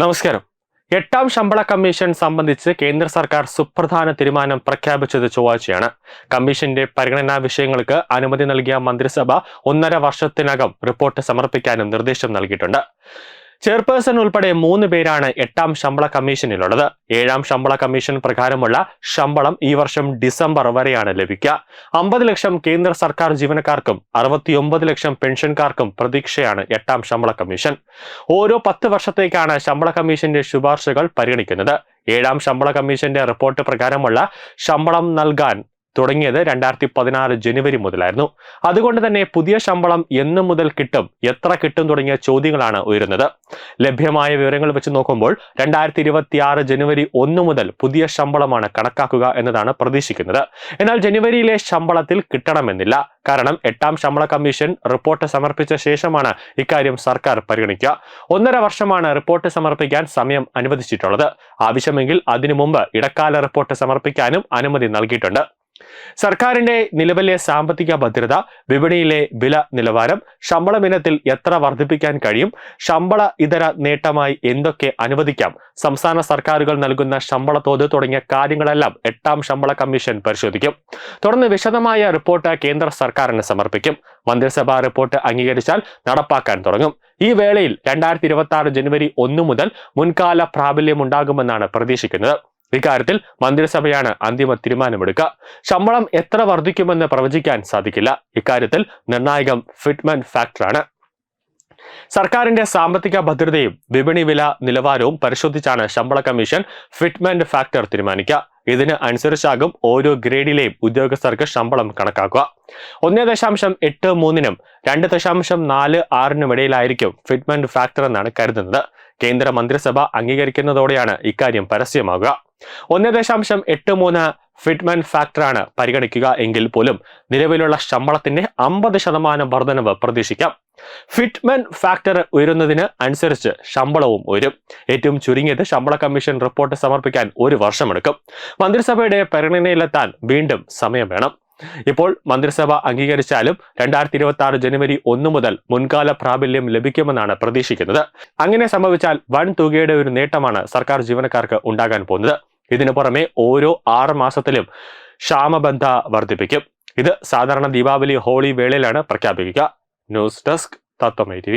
നമസ്കാരം. എട്ടാം ശമ്പള കമ്മീഷൻ സംബന്ധിച്ച് കേന്ദ്ര സർക്കാർ സുപ്രധാന തീരുമാനം പ്രഖ്യാപിച്ചത് ചൊവ്വാഴ്ചയാണ്. കമ്മീഷന്റെ പരിഗണനാ വിഷയങ്ങൾക്ക് അനുമതി നൽകിയ മന്ത്രിസഭ ഒന്നര വർഷത്തിനകം റിപ്പോർട്ട് സമർപ്പിക്കാനും നിർദ്ദേശം നൽകിയിട്ടുണ്ട്. ചെയർപേഴ്സൺ ഉൾപ്പെടെ മൂന്ന് പേരാണ് എട്ടാം ശമ്പള കമ്മീഷനിലുള്ളത്. ഏഴാം ശമ്പള കമ്മീഷൻ പ്രകാരമുള്ള ശമ്പളം ഈ വർഷം ഡിസംബർ വരെയാണ് ലഭിക്കുക. അമ്പത് ലക്ഷം കേന്ദ്ര സർക്കാർ ജീവനക്കാർക്കും അറുപത്തിയൊമ്പത് ലക്ഷം പെൻഷൻകാർക്കും പ്രതീക്ഷയാണ് എട്ടാം ശമ്പള കമ്മീഷൻ. ഓരോ പത്ത് വർഷത്തേക്കാണ് ശമ്പള കമ്മീഷന്റെ ശുപാർശകൾ പരിഗണിക്കുന്നത്. ഏഴാം ശമ്പള കമ്മീഷന്റെ റിപ്പോർട്ട് പ്രകാരമുള്ള ശമ്പളം നൽകാൻ തുടങ്ങിയത് രണ്ടായിരത്തി പതിനാറ് ജനുവരി മുതലായിരുന്നു. അതുകൊണ്ട് തന്നെ പുതിയ ശമ്പളം എന്നു മുതൽ കിട്ടും എത്ര കിട്ടും തുടങ്ങിയ ചോദ്യങ്ങളാണ് ഉയരുന്നത്. ലഭ്യമായ വിവരങ്ങൾ വെച്ച് നോക്കുമ്പോൾ രണ്ടായിരത്തി ഇരുപത്തി ആറ് ജനുവരി ഒന്ന് മുതൽ പുതിയ ശമ്പളമാണ് കണക്കാക്കുക എന്നതാണ് പ്രതീക്ഷിക്കുന്നത്. എന്നാൽ ജനുവരിയിലെ ശമ്പളത്തിൽ കിട്ടണമെന്നില്ല. കാരണം എട്ടാം ശമ്പള കമ്മീഷൻ റിപ്പോർട്ട് സമർപ്പിച്ച ശേഷമാണ് ഇക്കാര്യം സർക്കാർ പരിഗണിക്കുക. ഒന്നര വർഷമാണ് റിപ്പോർട്ട് സമർപ്പിക്കാൻ സമയം അനുവദിച്ചിട്ടുള്ളത്. ആവശ്യമെങ്കിൽ അതിനു മുമ്പ് ഇടക്കാല റിപ്പോർട്ട് സമർപ്പിക്കാനും അനുമതി നൽകിയിട്ടുണ്ട്. സർക്കാരിന്റെ നിലവിലെ സാമ്പത്തിക ഭദ്രത വിപണിയിലെ വില നിലവാരം ശമ്പളം ഇനത്തിൽ എത്ര വർദ്ധിപ്പിക്കാൻ കഴിയും ശമ്പള ഇതര നേട്ടമായി എന്തൊക്കെ അനുവദിക്കാം സംസ്ഥാന സർക്കാരുകൾ നൽകുന്ന ശമ്പള തോത് തുടങ്ങിയ കാര്യങ്ങളെല്ലാം എട്ടാം ശമ്പള കമ്മീഷൻ പരിശോധിക്കും. തുടർന്ന് വിശദമായ റിപ്പോർട്ട് കേന്ദ്ര സർക്കാരിന് സമർപ്പിക്കും. മന്ത്രിസഭാ റിപ്പോർട്ട് അംഗീകരിച്ചാൽ നടപ്പാക്കാൻ തുടങ്ങും. ഈ വേളയിൽ രണ്ടായിരത്തി ഇരുപത്തി ജനുവരി ഒന്നു മുതൽ മുൻകാല പ്രാബല്യമുണ്ടാകുമെന്നാണ് പ്രതീക്ഷിക്കുന്നത്. ഇക്കാര്യത്തിൽ മന്ത്രിസഭയാണ് അന്തിമ തീരുമാനമെടുക്കുക. ശമ്പളം എത്ര വർദ്ധിക്കുമെന്ന് പ്രവചിക്കാൻ സാധിക്കില്ല. ഇക്കാര്യത്തിൽ നിർണായകം ഫിറ്റ്മെൻ ഫാക്ടറാണ്. സർക്കാരിന്റെ സാമ്പത്തിക ഭദ്രതയും വിപണി വില നിലവാരവും പരിശോധിച്ചാണ് ശമ്പള കമ്മീഷൻ ഫിറ്റ്മെന്റ് ഫാക്ടർ തീരുമാനിക്കുക. ഇതിന് അനുസരിച്ചാകും ഓരോ ഗ്രേഡിലെയും ഉദ്യോഗസ്ഥർക്ക് ശമ്പളം കണക്കാക്കുക. ഒന്ന് ദശാംശം എട്ട് മൂന്നിനും രണ്ട് ദശാംശം നാല് ആറിനും ഇടയിലായിരിക്കും ഫിറ്റ്മെന്റ് ഫാക്ടർ എന്നാണ് കരുതുന്നത്. കേന്ദ്ര മന്ത്രിസഭ അംഗീകരിക്കുന്നതോടെയാണ് ഇക്കാര്യം പരസ്യമാകുക. ഒന്ന് ദശാംശം എട്ട് മൂന്ന് ഫിറ്റ്മെൻ ഫാക്ടറാണ് പരിഗണിക്കുക എങ്കിൽ പോലും നിലവിലുള്ള ശമ്പളത്തിന്റെ അമ്പത് ശതമാനം വർധനവ് പ്രതീക്ഷിക്കാം. ഫിറ്റ്മെൻ ഫാക്ടർ ഉയരുന്നതിന് അനുസരിച്ച് ശമ്പളവും ഉയരും. ഏറ്റവും ചുരുങ്ങിയത് ശമ്പള കമ്മീഷൻ റിപ്പോർട്ട് സമർപ്പിക്കാൻ ഒരു വർഷമെടുക്കും. മന്ത്രിസഭയുടെ പരിഗണനയിലെത്താൻ വീണ്ടും സമയം വേണം. ഇപ്പോൾ മന്ത്രിസഭ അംഗീകരിച്ചാലും രണ്ടായിരത്തി ഇരുപത്തി ആറ് ജനുവരി ഒന്ന് മുതൽ മുൻകാല പ്രാബല്യം ലഭിക്കുമെന്നാണ് പ്രതീക്ഷിക്കുന്നത്. അങ്ങനെ സംഭവിച്ചാൽ വൻ തുകയുടെ ഒരു നേട്ടമാണ് സർക്കാർ ജീവനക്കാർക്ക് ഉണ്ടാകാൻ പോകുന്നത്. ഇതിനു പുറമെ ഓരോ ആറ് മാസത്തിലും ക്ഷാമബന്ധ വർദ്ധിപ്പിക്കും. ഇത് സാധാരണ ദീപാവലി ഹോളി വേളയിലാണ് പ്രഖ്യാപിക്കുക. ന്യൂസ് ഡെസ്ക് തത്വമൈ ടി